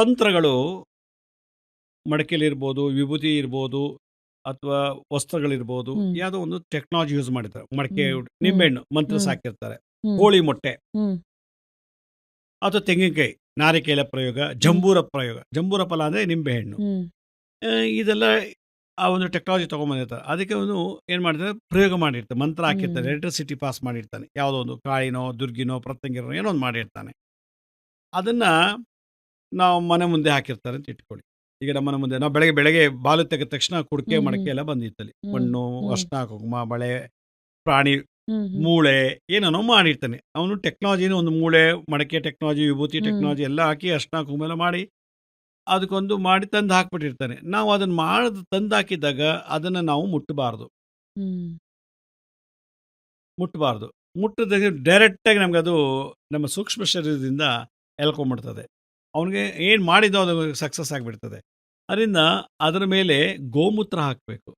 ತಂತ್ರಗಳು ಮಡಕೆಲಿರ್ಬೋದು, ವಿಭೂತಿ ಇರ್ಬೋದು, ಅಥವಾ ವಸ್ತ್ರಗಳಿರ್ಬೋದು. ಯಾವುದೋ ಒಂದು ಟೆಕ್ನಾಲಜಿ ಯೂಸ್ ಮಾಡಿರ್ತಾರೆ. ಮಡಕೆ, ನಿಂಬೆಹಣ್ಣು ಮಂತ್ರ ಸಾಕಿರ್ತಾರೆ. ಕೋಳಿ ಮೊಟ್ಟೆ. ಅಥವಾ ತೆಂಗಿನಕಾಯಿ, ನಾರಿಕೇಲ ಪ್ರಯೋಗ, ಜಂಬೂರ ಪ್ರಯೋಗ. ಜಂಬೂರ ಫಲ ಅಂದ್ರೆ ನಿಂಬೆಹಣ್ಣು. ಇದೆಲ್ಲ ಆ ಒಂದು ಟೆಕ್ನಾಲಜಿ ತೊಗೊಂಬಂದಿರ್ತಾರೆ. ಅದಕ್ಕೆ ಒಂದು ಏನು ಮಾಡಿರ್ತಾರೆ ಪ್ರಯೋಗ ಮಾಡಿರ್ತಾರೆ ಮಂತ್ರ ಹಾಕಿರ್ತಾರೆ ಎಲೆಕ್ಟ್ರಿಸಿಟಿ ಪಾಸ್ ಮಾಡಿರ್ತಾನೆ. ಯಾವುದೋ ಒಂದು ಕಾಳಿನೋ, ದುರ್ಗಿನೋ, ಪ್ರತ್ಯಂಗಿರೋ ಏನೋ ಒಂದು ಮಾಡಿರ್ತಾನೆ. ಅದನ್ನು ನಾವು ಮನೆ ಮುಂದೆ ಹಾಕಿರ್ತಾರೆ ಅಂತ ಇಟ್ಕೊಳ್ಳಿ. ಈಗ ನಮ್ಮ ಮನೆ ಮುಂದೆ ನಾವು ಬೆಳಗ್ಗೆ ಬೆಳಗ್ಗೆ ಬಾಲು ತೆಗೆದ ತಕ್ಷಣ ಕುಡಿಕೆ, ಮಡಕೆ. ಎಲ್ಲ ಬಂದಿತ್ತಲ್ಲಿ. ಮಣ್ಣು, ಅರ್ಶನ ಕುಂಕುಮ, ಬಳೆ, ಪ್ರಾಣಿ. ಮೂಳೆ ಏನೇನೋ ಮಾಡಿರ್ತಾನೆ. ಅವನು ಟೆಕ್ನಾಲಜಿನ ಒಂದು ಮೂಳೆ, ಮಡಕೆ ಟೆಕ್ನಾಲಜಿ, ವಿಭೂತಿ ಟೆಕ್ನಾಲಜಿ ಎಲ್ಲ ಹಾಕಿ ಅರ್ಶನ ಕುಂಕುಮ ಎಲ್ಲ ಮಾಡಿ ಅದಕ್ಕೊಂದು ಮಾಡಿ ತಂದು ಹಾಕ್ಬಿಟ್ಟಿರ್ತಾನೆ. ನಾವು ಅದನ್ನು ಮಾಡಿ ತಂದು ಹಾಕಿದಾಗ ಅದನ್ನು ನಾವು ಮುಟ್ಟಬಾರ್ದು. ಮುಟ್ಟಬಾರ್ದು. ಮುಟ್ಟಿದಾಗ ಡೈರೆಕ್ಟಾಗಿ ನಮ್ಗೆ ಅದು ನಮ್ಮ ಸೂಕ್ಷ್ಮ ಶರೀರದಿಂದ ಎಳ್ಕೊಂಬಿಡ್ತದೆ. ಅವನಿಗೆ ಏನು ಮಾಡಿದ್ದೋ ಅದು ಸಕ್ಸಸ್ ಆಗಿಬಿಡ್ತದೆ. ಅದರಿಂದ ಅದರ ಮೇಲೆ ಗೋಮೂತ್ರ ಹಾಕಬೇಕು.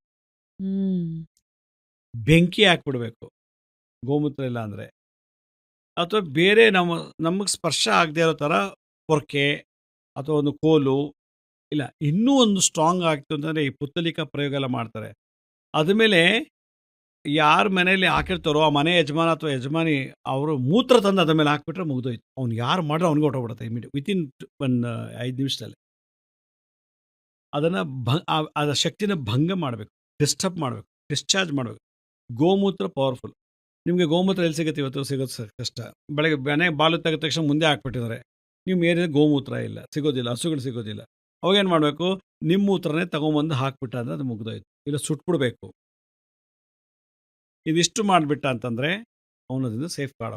ಹ್ಮ್. ಬೆಂಕಿ ಹಾಕ್ಬಿಡ್ಬೇಕು. ಗೋಮೂತ್ರ ಇಲ್ಲ ಅಂದರೆ. ಅಥವಾ ಬೇರೆ ನಮ್ಮ ನಮಗೆ ಸ್ಪರ್ಶ ಆಗದೆ ಇರೋ ಥರ ಪೊರ್ಕೆ ಅಥವಾ ಒಂದು ಕೋಲು ಇಲ್ಲ ಇನ್ನೂ ಒಂದು ಸ್ಟ್ರಾಂಗ್ ಆಗ್ತು ಅಂತಂದರೆ ಈ ಪುತ್ತಲಿಕ ಪ್ರಯೋಗ ಎಲ್ಲ ಮಾಡ್ತಾರೆ. ಅದ ಮೇಲೆ ಯಾರ ಮನೆಯಲ್ಲಿ ಹಾಕಿರ್ತಾರೋ ಆ ಮನೆ ಯಜಮಾನ ಅಥವಾ ಯಜಮಾನಿ ಅವರು ಮೂತ್ರ ತಂದು ಅದ್ರ ಮೇಲೆ ಹಾಕ್ಬಿಟ್ರೆ ಮುಗಿದೋಯ್ತು. ಅವ್ನು ಯಾರು ಮಾಡ್ರೆ ಅವ್ನಿಗೆ ಹೊಟ್ಟೋಗ್ಬಿಡುತ್ತೆ ಇಮಿಡಿಯೇಟ್ ವಿತಿನ್ ಒಂದು ಐದು ನಿಮಿಷದಲ್ಲಿ. ಅದನ್ನು ಭ ಅದರ ಶಕ್ತಿನ ಭಂಗ ಮಾಡಬೇಕು. ಡಿಸ್ಟರ್ಬ್ ಮಾಡಬೇಕು. ಡಿಸ್ಚಾರ್ಜ್ ಮಾಡಬೇಕು. ಗೋಮೂತ್ರ ಪವರ್‌ಫುಲ್. ನಿಮಗೆ ಗೋಮೂತ್ರ ಎಲ್ಲಿ ಸಿಗುತ್ತೆ ಇವತ್ತು ಸಿಗೋದು ಸರ್ ಕಷ್ಟ. ಬೆಳಗ್ಗೆ ಮನೆ ಬಾಲು ತೆಗೆದ ತಕ್ಷಣ ಮುಂದೆ ಹಾಕ್ಬಿಟ್ಟಿದ್ದಾರೆ. ನೀವು ಏನಿದೆ ಗೋಮೂತ್ರ ಇಲ್ಲ, ಸಿಗೋದಿಲ್ಲ, ಹಸುಗಳು ಸಿಗೋದಿಲ್ಲ. ಅವಾಗೇನು ಮಾಡಬೇಕು? ನಿಮ್ಮ ಮೂತ್ರನೇ ತೊಗೊಂಬಂದು ಹಾಕ್ಬಿಟ್ಟ ಅಂದರೆ ಅದು ಮುಗಿದೋಯ್ತು. ಇಲ್ಲ ಸುಟ್ಬಿಡ್ಬೇಕು. ಇದಿಷ್ಟು ಮಾಡಿಬಿಟ್ಟ ಅಂತಂದರೆ ಅವನು ಅದನ್ನ ಸೇಫ್ ಗಾರ್ಡ್